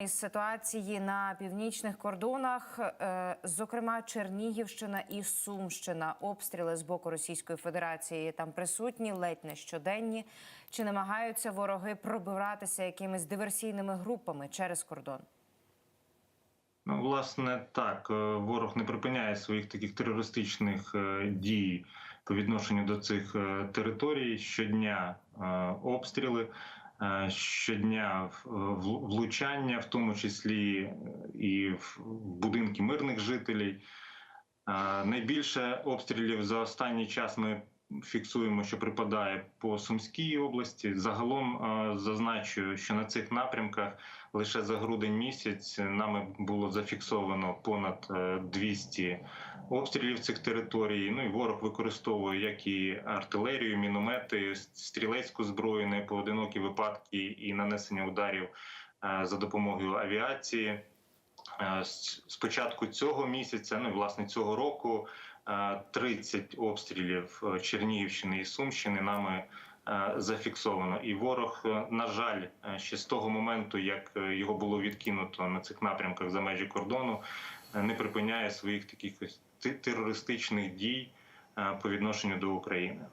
Із ситуації на північних кордонах, е, зокрема Чернігівщина і Сумщина, обстріли з боку Російської Федерації там присутні, ледь не щоденні. Чи намагаються вороги пробиратися якимись диверсійними групами через кордон? Ну, власне, так, е, ворог не припиняє своїх таких терористичних е, дій по відношенню до цих територій. Щодня обстріли, щодня в- в- влучання, в тому числі е, і в будинки мирних жителів. Е, Найбільше обстрілів за останній час ми фіксуємо, що припадає по Сумській області. Загалом е, зазначу, що на цих напрямках лише за грудень місяць нами було зафіксовано понад е, 200 обстрілів цих територій. Ну і ворог використовує як і артилерію, міномети, стрілецьку зброю, непоодинокі випадки і нанесення ударів е, за допомогою авіації. Е, з з початку цього місяця, ну і власне цього року, е, 30 обстрілів е, Чернігівщини і Сумщини нами е, зафіксовано. І ворог, е, на жаль, е, ще з того моменту, як е, його було відкинуто на цих напрямках за межі кордону, е, не припиняє своїх таких терористичних дій е, по відношенню до України.